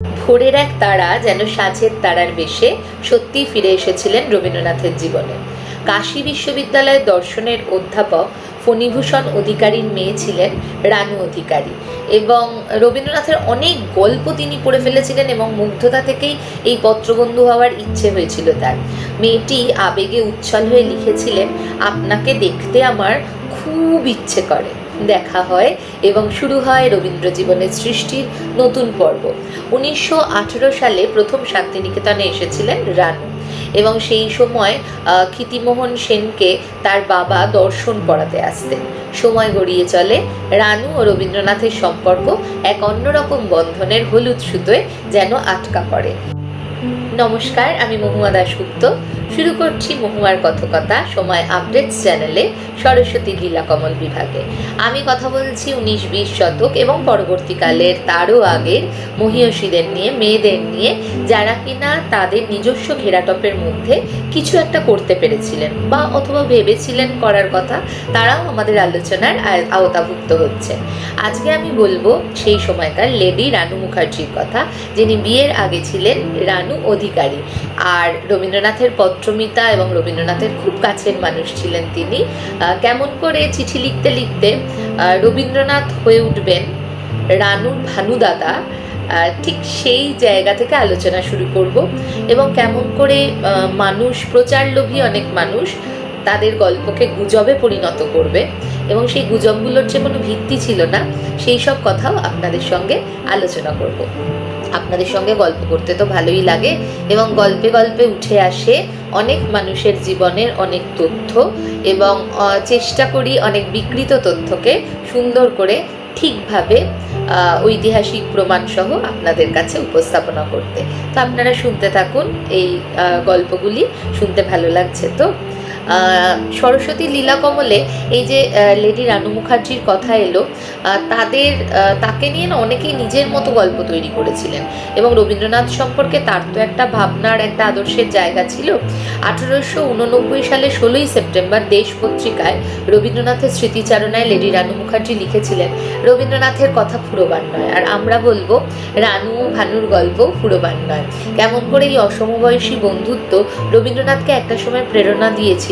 ভোরের এক তারা যেন সাঁঝের তারার বেশে সত্যিই ফিরে এসেছিলেন রবীন্দ্রনাথের জীবনে। কাশী বিশ্ববিদ্যালয়ের দর্শনের অধ্যাপক ফণীভূষণ অধিকারীর মেয়ে ছিলেন রানু অধিকারী এবং রবীন্দ্রনাথের অনেক গল্প তিনি পড়ে ফেলেছিলেন এবং মুগ্ধতা থেকেই এই পত্রবন্ধু হওয়ার ইচ্ছে হয়েছিল তার। মেয়েটি আবেগে উচ্ছল হয়ে লিখেছিলেন, আপনাকে দেখতে আমার খুব ইচ্ছে করে। দেখা হয় এবং শুরু হয় রবীন্দ্র জীবনের সৃষ্টির নতুন পর্ব। উনিশশো আঠেরো সালে প্রথম শান্তিনিকেতনে এসেছিলেন রানু এবং সেই সময় ক্ষিতিমোহন সেনকে তার বাবা দর্শন পড়াতে আসতেন। সময় গড়িয়ে চলে রানু ও রবীন্দ্রনাথের সম্পর্ক এক অন্যরকম বন্ধনের হলুদ সুতোয় যেন আটকা পড়ে। নমস্কার, আমি মহুয়া দাশগুপ্ত। শুরু করছি মহুয়ার কথকতা, সময় আপডেটস চ্যানেলে সরস্বতী লীলা কমল বিভাগে। আমি কথা বলছি উনিশ বিশ শতক এবং পরবর্তীকালের তারও আগের মহিয়সীদের নিয়ে, মেয়েদের নিয়ে, যারা কিনা তাদের নিজস্ব ঘেরাটপের মধ্যে কিছু একটা করতে পেরেছিলেন বা অথবা ভেবেছিলেন করার কথা, তারাও আমাদের আলোচনার আওতাভুক্ত হচ্ছে। আজকে আমি বলব সেই সময়কার লেডি রানু মুখার্জির কথা, যিনি বিয়ের আগে ছিলেন রানু অধিকারী। আর রবীন্দ্রনাথের পত্রমিতা এবং রবীন্দ্রনাথের খুব কাছের মানুষ ছিলেন তিনি। কেমন করে চিঠি লিখতে লিখতে রবীন্দ্রনাথ হয়ে উঠবেন রানুর ভানুদাদা ঠিক সেই জায়গা থেকে আলোচনা শুরু করব। এবং কেমন করে মানুষ, প্রচারলোভী অনেক মানুষ তাদের গল্পকে গুজবে পরিণত করবে এবং সেই গুজবগুলোর যে কোনো ভিত্তি ছিল না, সেই সব কথাও আপনাদের সঙ্গে আলোচনা করব। আপনাদের সঙ্গে গল্প করতে তো ভালোই লাগে এবং গল্পে গল্পে উঠে আসে অনেক মানুষের জীবনের অনেক তথ্য এবং চেষ্টা করি অনেক বিকৃত তথ্যকে সুন্দর করে ঠিকভাবে ঐতিহাসিক প্রমাণসহ আপনাদের কাছে উপস্থাপনা করতে। তো আপনারা শুনতে থাকুন এই গল্পগুলি। শুনতে ভালো লাগছে তো? সরস্বতী লীলা কমলে এই যে লেডি রানু মুখার্জির কথা এলো তাদের তাকে নিয়ে না অনেকেই নিজের মতো গল্প তৈরি করেছিলেন। এবং রবীন্দ্রনাথ সম্পর্কে তার তো একটা ভাবনার একটা আদর্শের জায়গা ছিল। আঠেরোশো উননব্বই সালে ষোলোই সেপ্টেম্বর দেশ পত্রিকায় রবীন্দ্রনাথের স্মৃতিচারণায় লেডি রানু মুখার্জি লিখেছিলেন, রবীন্দ্রনাথের কথা ফুরোবার নয়। আর আমরা বলব, রানু ভানুর গল্প ফুরোবার নয়। কেমন করে এই অসমবয়সী বন্ধুত্ব রবীন্দ্রনাথকে একটা সময় প্রেরণা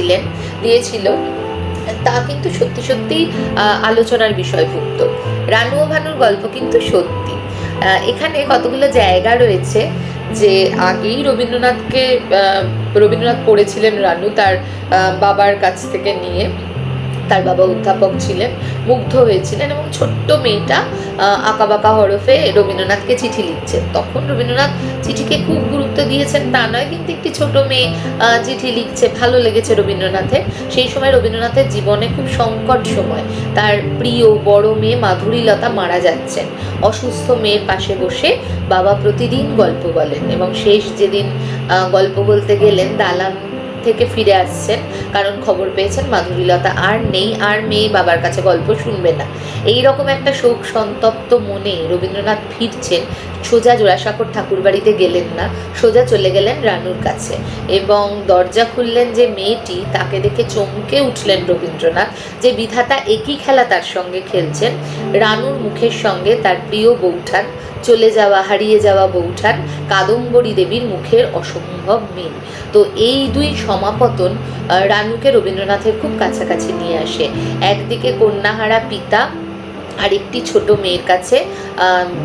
দিয়েছিলেন দিয়েছিল। তা কিন্তু সত্যি সত্যি আলোচনার বিষয়ভুক্ত। রানু ও ভানুর গল্প কিন্তু সত্যি। এখানে কতগুলো জায়গা রয়েছে যে আগেই রবীন্দ্রনাথকে রবীন্দ্রনাথ পড়েছিলেন রানু তার বাবার কাছ থেকে নিয়ে। তার বাবা অধ্যাপক ছিলেন, মুগ্ধ হয়েছিলেন এবং ছোট্ট মেয়েটা আঁকাবাঁকা হরফে রবীন্দ্রনাথকে চিঠি লিখছেন। তখন রবীন্দ্রনাথ চিঠিকে খুব গুরুত্ব দিয়েছেন, তা নয় কিন্তু একটি ছোট মেয়ে চিঠি লিখছে, ভালো লেগেছে রবীন্দ্রনাথের। সেই সময় রবীন্দ্রনাথের জীবনে খুব সংকট সময়। তার প্রিয় বড় মেয়ে মাধুরীলতা মারা যাচ্ছেন। অসুস্থ মেয়ের পাশে বসে বাবা প্রতিদিন গল্প বলেন এবং শেষ যেদিন গল্প বলতে গেলেন, দালান থেকে ফিরে আসছেন, কারণ খবর পেয়েছেন মাধুরীলতা। আর নেই, আর মেয়ে বাবার কাছে গল্প শুনবে না। এই রকম একটা শোক সন্তপ্ত মনে রবীন্দ্রনাথ ফিরছেন, সোজা জোড়াসাঁকর ঠাকুর বাড়িতে গেলেন না, সোজা চলে গেলেন রানুর কাছে। এবং দরজা খুললেন যে মেয়েটি, তাকে দেখে চমকে উঠলেন রবীন্দ্রনাথ, যে বিধাতা একই খেলা তার সঙ্গে খেলছেন। রানুর মুখের সঙ্গে তার প্রিয় বৌঠান চলে যাওয়া, হারিয়ে যাওয়া বৌঠান কাদম্বরী দেবীর মুখের অসম্ভব মিল। তো এই দুই সমাপতন রানুকে রবীন্দ্রনাথের খুব কাছাকাছি নিয়ে আসে। একদিকে কন্যাহারা পিতা আর একটি ছোট মেয়ের কাছে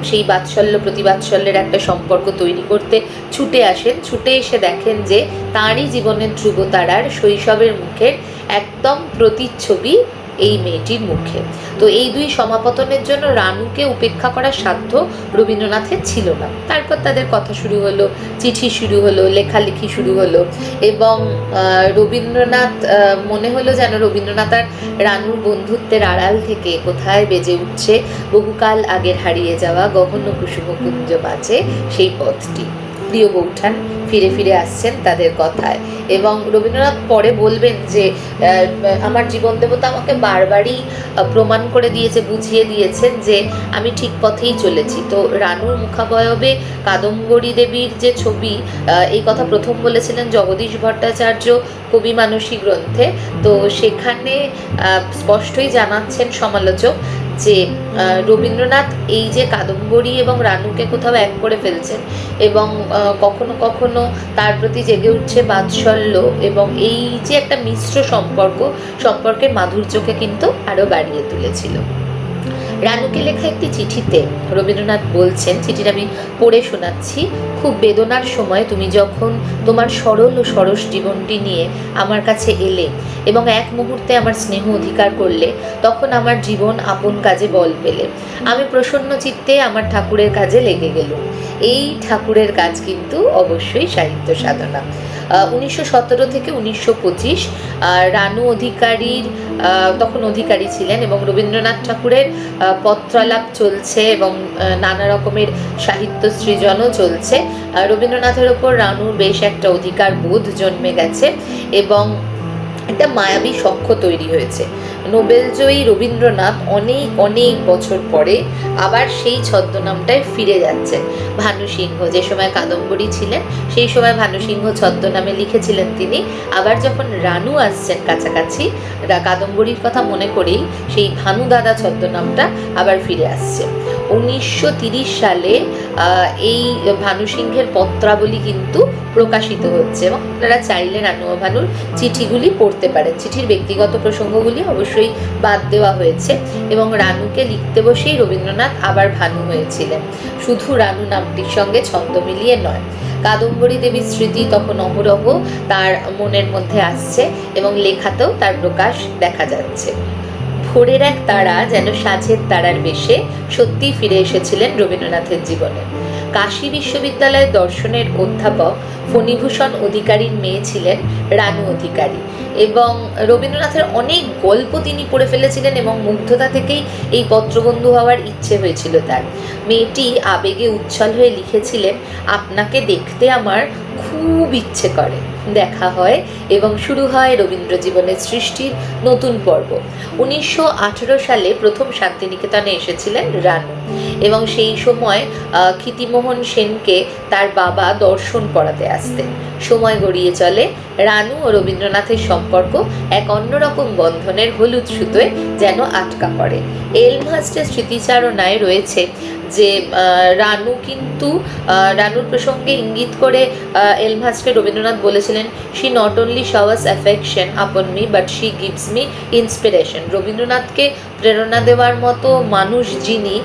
সেই বাৎসল্য প্রতিবাৎসল্যের একটা সম্পর্ক তৈরি করতে ছুটে আসেন। ছুটে এসে দেখেন যে তাঁরই জীবনের ধ্রুবতারার শৈশবের মুখের একদম প্রতিচ্ছবি এই মেয়েটির মুখে। তো এই দুই সমাপতনের জন্য রানুকে উপেক্ষা করার সাধ্য রবীন্দ্রনাথের ছিল না। তারপর তাদের কথা শুরু হলো, চিঠি শুরু হলো, লেখালেখি শুরু হলো এবং রবীন্দ্রনাথ মনে হলো যেন রবীন্দ্রনাথ আর রানুর বন্ধুত্বের আড়াল থেকে কোথায় বেজে উঠছে, বহুকাল আগের হারিয়ে যাওয়া গহন কুসুমকুঞ্জ বাজে সেই পথটি। প্রিয় বৌঠান ফিরে ফিরে আসছেন তাদের কথায়। এবং রবীন্দ্রনাথ পরে বলবেন যে আমার জীবন দেবতা আমাকে বারবারই প্রমাণ করে দিয়েছে, বুঝিয়ে দিয়েছেন যে, আমি ঠিক পথেই চলেছি। তো রানুর মুখাবয়বে কাদম্বরী দেবীর যে ছবি এই কথা প্রথম বলেছিলেন জগদীশ ভট্টাচার্য কবি মানসী গ্রন্থে। তো সেখানে স্পষ্টই জানাচ্ছেন সমালোচক যে রবীন্দ্রনাথ এই যে কাদম্বরী এবং রানুকে কোথাও এক করে ফেলছেন এবং কখনো কখনো তার প্রতি জেগে উঠছে বাৎসল্য এবং এই যে একটা মিশ্র সম্পর্ক, সম্পর্কের মাধুর্যকে কিন্তু আরও বাড়িয়ে তুলেছিল। রানুকে লেখা একটি চিঠিতে রবীন্দ্রনাথ বলছেন, চিঠিটা আমি পড়ে শোনাচ্ছি। খুব বেদনার সময় তুমি যখন তোমার সরল ও সরস জীবনটি নিয়ে আমার কাছে এলে এবং এক মুহূর্তে আমার স্নেহ অধিকার করলে, তখন আমার জীবন আপন কাজে বল পেলে। আমি প্রসন্ন চিত্তে আমার ঠাকুরের কাজে লেগে গেলুম। এই ঠাকুরের কাজ কিন্তু অবশ্যই সাহিত্য সাধনা। উনিশশো সতেরো থেকে উনিশশো পঁচিশ। রানু অধিকারীর তখন অধিকারী ছিলেন এবং রবীন্দ্রনাথ ঠাকুরের পত্রালাপ চলছে এবং নানা রকমের সাহিত্য সৃজনও চলছে। রবীন্দ্রনাথের ওপর রানুর বেশ একটা অধিকার বোধ জন্মে গেছে এবং একটা মায়াবী সখ্য তৈরি হয়েছে। নোবেলজয়ী রবীন্দ্রনাথ অনেক অনেক বছর পরে আবার সেই ছদ্মনামটায় ফিরে যাচ্ছেন। ভানু সিংহ, যে সময় কাদম্বরী ছিলেন, সেই সময় ভানু সিংহ ছদ্মনামে লিখেছিলেন তিনি। আবার যখন রানু আসছেন কাছাকাছি কাদম্বরীর কথা মনে করেই সেই ভানু দাদা ছদ্মনামটা আবার ফিরে আসছে। উনিশশো সালে এই ভানু সিংহের পত্রাবলী কিন্তু প্রকাশিত হচ্ছে এবং আপনারা চাইলে রানু ভানুর চিঠিগুলি পড়তে পারেন। চিঠির ব্যক্তিগত প্রসঙ্গগুলি অবশ্যই বাদ দেওয়া হয়েছে এবং রানুকে লিখতে বসেই রবীন্দ্রনাথ আবার ভানু হয়েছিলেন। শুধু রানু নামটির সঙ্গে ছন্দ মিলিয়ে নয়, কাদম্বরী দেবীর স্মৃতি তখন অহরহ তার মনের মধ্যে আসছে এবং লেখাতেও তার প্রকাশ দেখা যাচ্ছে। ভোরের এক তারা যেন সাঁঝের তারার বেশে সত্যিই ফিরে এসেছিলেন রবীন্দ্রনাথের জীবনে। কাশী বিশ্ববিদ্যালয়ের দর্শনের অধ্যাপক ফণীভূষণ অধিকারীর মেয়ে ছিলেন রানু অধিকারী। এবং রবীন্দ্রনাথের অনেক গল্প তিনি পড়ে ফেলেছিলেন এবং মুগ্ধতা থেকেই এই পত্রবন্ধু হওয়ার ইচ্ছে হয়েছিল তার। মেয়েটি আবেগে উচ্ছল হয়ে লিখেছিলেন, আপনাকে দেখতে আমার খুব ইচ্ছে করে। দেখা হয় এবং শুরু হয় রবীন্দ্র জীবনের সৃষ্টির নতুন পর্ব। উনিশশো আঠেরো সালে প্রথম শান্তিনিকেতনে এসেছিলেন রানু এবং সেই সময় ক্ষিতিমোহন সেনকে তার বাবা দর্শন করাতে পড়াতে আসতেন সময় গড়িয়ে চলে রানু ও রবীন্দ্রনাথের সম্পর্ক এক অন্যরকম বন্ধনের হলুদ সুতোয় যেন আটকা পড়ে। এলমহাস্টের স্মৃতিচারণায় রয়েছে যে রানু কিন্তু রানুর প্রসঙ্গে ইঙ্গিত করে এলমহাস্টকে রবীন্দ্রনাথ বলেছিলেন she not only showers affection upon me but she gives me inspiration রবীন্দ্রনাথকে প্রেরণা দেওয়ার মতো মানুষ যিনি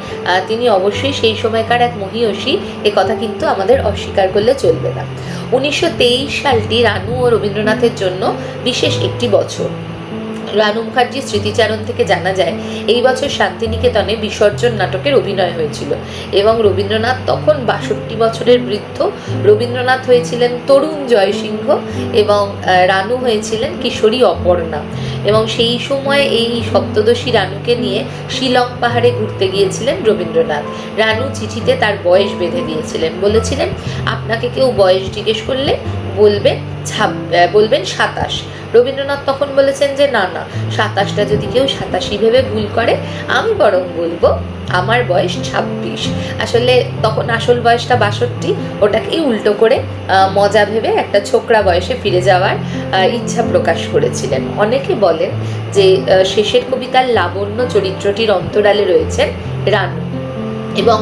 তিনি অবশ্যই সেই সময়কার এক মহীয়সী এ কথা কিন্তু আমাদের অস্বীকার করলে চলবে না। উনিশশো তেইশ সালটি রানু ও রবীন্দ্রনাথের জন্য বিশেষ একটি বছর। রানু মুখার্জির স্মৃতিচারণ থেকে জানা যায়, এই বছর শান্তিনিকেতনে বিসর্জন নাটকের অভিনয় হয়েছিল এবং রবীন্দ্রনাথ তখন বাষট্টি বছরের বৃদ্ধ। রবীন্দ্রনাথ হয়েছিলেন তরুণ জয়সিংহ এবং রানু হয়েছিলেন কিশোরী অপর্ণা এবং সেই সময় এই সপ্তদশী রানুকে নিয়ে শিলং পাহাড়ে ঘুরতে গিয়েছিলেন রবীন্দ্রনাথ। রানু চিঠিতে তার বয়স বেঁধে দিয়েছিলেন। বলেছিলেন, আপনাকে কেউ বয়স জিজ্ঞেস করলে বলবে ছাব বলবেন সাতাশ। রবীন্দ্রনাথ তখন বলেছেন যে, না না, সাতাশটা যদি কেউ সাতাশি ভেবে ভুল করে, আমি বরং বলব আমার বয়স ছাব্বিশ। আসলে তখন আসল বয়সটা বাষট্টি, ওটাকেই উল্টো করে মজা ভেবে একটা ছোকরা বয়সে ফিরে যাওয়ার ইচ্ছা প্রকাশ করেছিলেন। অনেকে বলেন যে শেষের কবিতার লাবণ্য চরিত্রটির অন্তরালে রয়েছেন রানু। এবং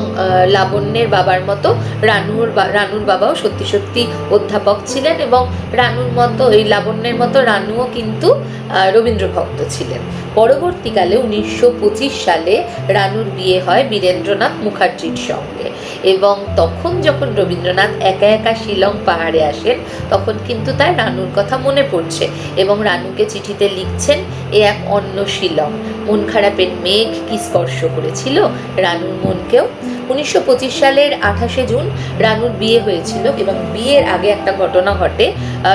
লাবণ্যের বাবার মতো রানুর রানুর বাবাও সত্যি সত্যি অধ্যাপক ছিলেন এবং রানুর মতো এই লাবণ্যের মতো রানুও কিন্তু আহ, রবীন্দ্র ভক্ত ছিলেন। পরবর্তীকালে উনিশশো পঁচিশ সালে রানুর বিয়ে হয় বীরেন্দ্রনাথ মুখার্জির সঙ্গে এবং তখন যখন রবীন্দ্রনাথ একা একা শিলং পাহাড়ে আসেন তখন কিন্তু তার রানুর কথা মনে পড়ছে এবং রানুকে চিঠিতে লিখছেন এ এক অন্য শিলং। মন খারাপের মেঘ কি স্পর্শ করেছিল? রানুর মনকেও উনিশশো পঁচিশ সালের আঠাশে জুন রানুর বিয়ে হয়েছিল এবং বিয়ের আগে একটা ঘটনা ঘটে।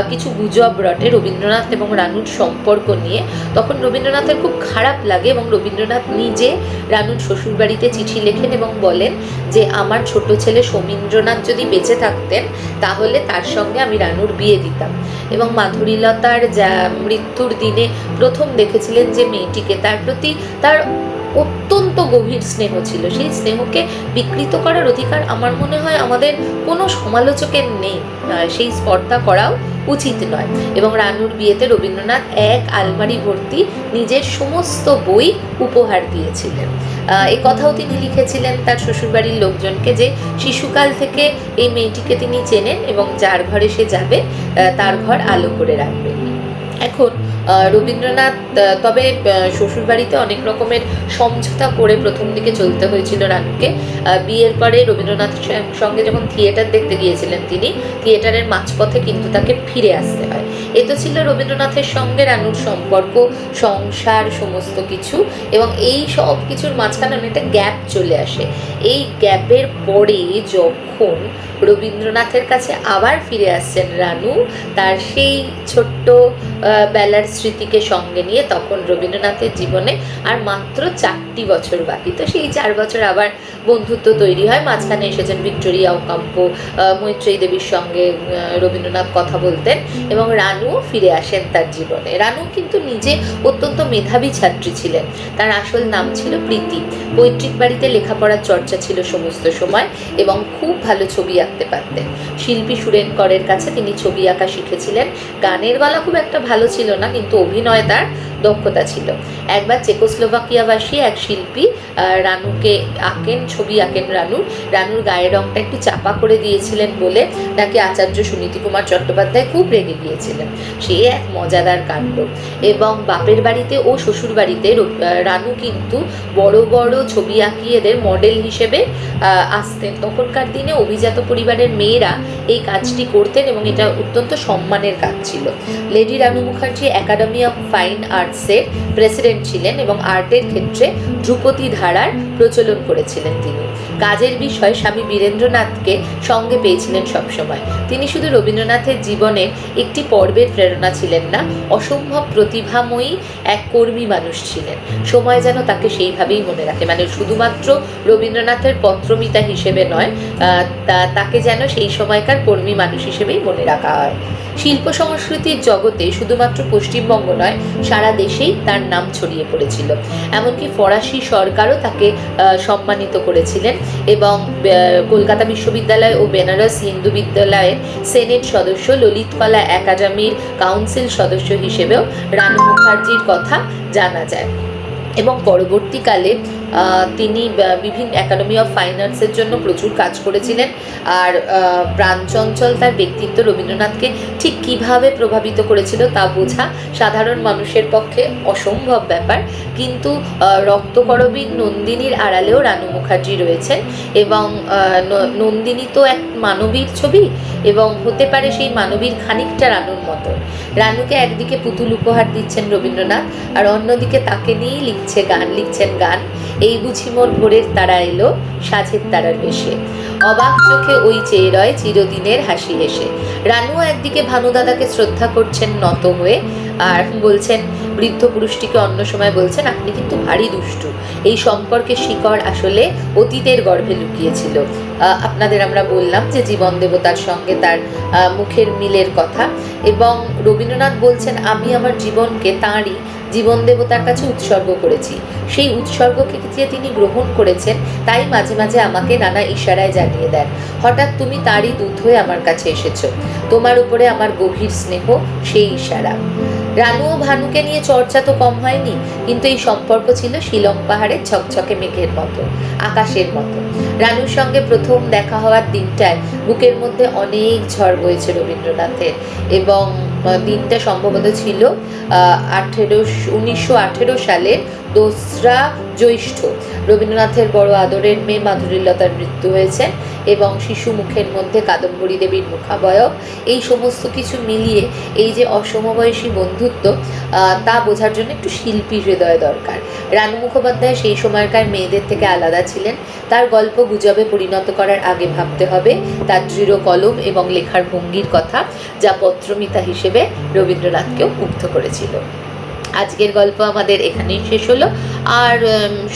কিছু গুজব রটে রবীন্দ্রনাথ এবং রানুর সম্পর্ক নিয়ে। তখন রবীন্দ্রনাথের খুব খারাপ লাগে এবং রবীন্দ্রনাথ নিজে রানুর শ্বশুরবাড়িতে চিঠি লেখেন এবং বলেন যে, আমার ছোট ছেলে সমীন্দ্রনাথ যদি বেঁচে থাকতেন, তাহলে তার সঙ্গে আমি রানুর বিয়ে দিতাম। এবং মাধুরীলতার যা মৃত্যুর দিনে প্রথম দেখেছিলেন যে মেয়েটিকে, তার প্রতি তার অত্যন্ত গভীর স্নেহ ছিল। সেই স্নেহকে বিকৃত করার অধিকার আমার মনে হয় আমাদের কোনো সমালোচকের নেই। সেই স্পর্ধা করাও উচিত নয়। এবং রানুর বিয়েতে রবীন্দ্রনাথ এক আলমারি ভর্তি নিজের সমস্ত বই উপহার দিয়েছিলেন। এই কথাও তিনি লিখেছিলেন তার শ্বশুরবাড়ির লোকজনকে যে শিশুকাল থেকে এই মেয়েটিকে তিনি চেনেন এবং যার ঘরে সে যাবে তার ঘর আলো করে রাখবে। এখন রবীন্দ্রনাথ তবে শ্বশুরবাড়িতে অনেক রকমের সমঝোতা করে প্রথম দিকে চলতে হয়েছিল রানুকে। বিয়ের পরে রবীন্দ্রনাথের সঙ্গে- যখন থিয়েটার দেখতে গিয়েছিলেন তিনি, থিয়েটারের মাঝপথে কিন্তু তাকে ফিরে আসতে হয়। এ তো ছিল রবীন্দ্রনাথের সঙ্গে রানুর সম্পর্ক, সংসার, সমস্ত কিছু এবং এই সব কিছুর মাঝখানে অনেকটা গ্যাপ চলে আসে। এই গ্যাপের পরে যখন রবীন্দ্রনাথের কাছে আবার ফিরে আসছেন রানু, তার সেই ছোট্ট বেলার স্মৃতিকে সঙ্গে নিয়ে তখন রবীন্দ্রনাথের জীবনে আর মাত্র চারটি বছর বাকি। তো সেই চার বছর আবার বন্ধুত্ব তৈরি হয়। মাঝখানে এসেছেন ভিক্টোরিয়া ওকাম্প মৈত্রেয়ী দেবীর সঙ্গে রবীন্দ্রনাথ কথা বলতেন এবং রানুও ফিরে আসেন তার জীবনে। রানু কিন্তু নিজে অত্যন্ত মেধাবী ছাত্রী ছিলেন। তার আসল নাম ছিল প্রীতি। পৈতৃক বাড়িতে লেখাপড়ার চর্চা ছিল সমস্ত সময় এবং খুব ভালো ছবি আঁকতে পারতেন। শিল্পী সুরেনকরের কাছে তিনি ছবি আঁকা শিখেছিলেন। গানের গলা খুব একটা ভালো ছিল না, কিন্তু অভিনয় তার দক্ষতা ছিল। একবার চেকোস্লোভাকিয়াবাসী এক শিল্পী রানুকে আঁকেন, ছবি আঁকেন রানুর রানুর গায়ের রংটা একটু চাপা করে দিয়েছিলেন বলে তাকে আচার্য সুনীতি কুমার চট্টোপাধ্যায় খুব রেগে গিয়েছিলেন। সে এক মজাদার কাণ্ড। এবং বাপের বাড়িতে ও শ্বশুর বাড়িতে রানু কিন্তু বড় বড় ছবি আঁকিয়েদের মডেল হিসেবে আসতেন। তখনকার দিনে অভিজাত পরিবারের মেয়েরা এই কাজটি করতেন এবং এটা অত্যন্ত সম্মানের কাজ ছিল। Lady Ranu Mukherjee academy of fine আর্টসের প্রেসিডেন্ট ছিলেন এবং আর্টের ক্ষেত্রে ধ্রুপদী ধারার প্রচলন করেছিলেন তিনি। কাজের বিষয় স্বামী বীরেন্দ্রনাথকে সঙ্গে পেয়েছিলেন সবসময়। তিনি শুধু রবীন্দ্রনাথের জীবনের একটি পর্বের প্রেরণা ছিলেন না, অসম্ভব প্রতিভাময়ী এক কর্মী মানুষ ছিলেন। সময় যেন তাকে সেইভাবেই মনে রাখে। মানে শুধুমাত্র রবীন্দ্রনাথের পত্রমিতা হিসেবে নয় তাকে যেন সেই সময়কার কর্মী মানুষ হিসেবেই মনে রাখা হয়। শিল্প সংস্কৃতির জগতে শুধুমাত্র পশ্চিমবঙ্গ নয়, সারা দেশেই তার নাম ছড়িয়ে পড়েছিল। এমনকি ফরাসি সরকারও তাকে সম্মানিত করেছিলেন এবং কলকাতা বিশ্ববিদ্যালয় ও বেনারস হিন্দু বিদ্যালয়ের সেনেট সদস্য ললিতকলা একাডেমির কাউন্সিল সদস্য হিসেবেও রানু মুখার্জির কথা জানা যায়। এবং পরবর্তীকালে তিনি বিভিন্ন একাডেমি অফ ফাইন আর্টসের জন্য প্রচুর কাজ করেছিলেন। আর প্রাণচঞ্চল তার ব্যক্তিত্ব রবীন্দ্রনাথকে ঠিক কীভাবে প্রভাবিত করেছিল তা বোঝা সাধারণ মানুষের পক্ষে অসম্ভব ব্যাপার। কিন্তু আহ, রক্তকরবীর নন্দিনীর আড়ালেও রানু মুখার্জি রয়েছেন এবং নন্দিনী তো এক মানবীর ছবি এবং হতে পারে সেই মানবীর খানিকটা রানুর মতো। রানুকে একদিকে পুতুল উপহার দিচ্ছেন রবীন্দ্রনাথ আর অন্যদিকে তাকে নিয়েই লিখছে গান লিখছেন গান। এই বুঝি মোর ভোরের তারা এলো সাঝের তারার বেশে। অবাক চোখে ওই চেয়ে রয় চিরদিনের হাসি হেসে। রানুও একদিকে ভানুদাদাকে শ্রদ্ধা করছেন নত হয়ে আর বলছেন, বৃদ্ধ পুরুষটিকে অন্য সময় বলছেন, আপনি কিন্তু ভারী দুষ্টু। এই সম্পর্কে শিকড় আসলে অতীতের গর্ভে লুকিয়েছিল। আপনাদের আমরা বললাম যে জীবন দেবতার সঙ্গে তার মুখের মিলের কথা এবং রবীন্দ্রনাথ বলছেন, আমি আমার জীবনকে তাঁরই জীবন দেবতার কাছে উৎসর্গ করেছি। সেই উৎসর্গকে যে তিনি গ্রহণ করেছেন, তাই মাঝে মাঝে আমাকে নানা ইশারায় জানিয়ে দেন। হঠাৎ তুমি তারই দূত হয়ে আমার কাছে এসেছ। তোমার উপরে আমার গভীর স্নেহ, সেই ইশারা। রানু ও ভানুকে নিয়ে চর্চা তো কম হয়নি, কিন্তু এই সম্পর্ক ছিল শিলং পাহাড়ের ঝকঝকে মেঘের মতো, আকাশের মতো। রানুর সঙ্গে প্রথম দেখা হওয়ার দিনটায় বুকের মধ্যে অনেক ঝড় বয়েছে রবীন্দ্রনাথের এবং দিনটা সম্ভবত ছিল আঠেরো, উনিশশো আঠেরো সালের দোসরা জ্যৈষ্ঠ। রবীন্দ্রনাথের বড় আদরের মেয়ে মাধুরীলতার মৃত্যু হয়েছে। এবং শিশু মুখের মধ্যে কাদম্বরী দেবীর মুখাবয়ব এই সমস্ত কিছু মিলিয়ে এই যে অসমবয়সী বন্ধুত্ব তা বোঝার জন্য একটু শিল্পী হৃদয় দরকার। রানু মুখোপাধ্যায় সেই সময়কার মেয়েদের থেকে আলাদা ছিলেন। তার গল্প গুজবে পরিণত করার আগে ভাবতে হবে। তার দৃঢ় কলম এবং লেখার ভঙ্গির কথা, যা পত্রমিতা হিসেবে রবীন্দ্রনাথকেও মুগ্ধ করেছিল। আজকের গল্প আমাদের এখানেই শেষ হলো। আর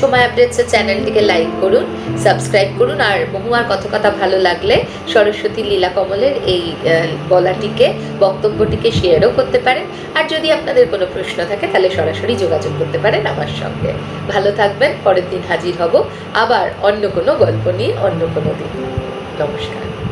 সময় আপডেটসের চ্যানেলটিকে লাইক করুন, সাবস্ক্রাইব করুন, আর মহুয়ার কথা কথা ভালো লাগলে সরস্বতী লীলা কমলের এই বলাটিকে বক্তব্যটিকে শেয়ারও করতে পারেন। আর যদি আপনাদের কোনো প্রশ্ন থাকে, তাহলে সরাসরি যোগাযোগ করতে পারেন আমার সঙ্গে। ভালো থাকবেন, পরের দিন হাজির হব আবার অন্য কোনো গল্প নিয়ে অন্য কোনো দিন। নমস্কার।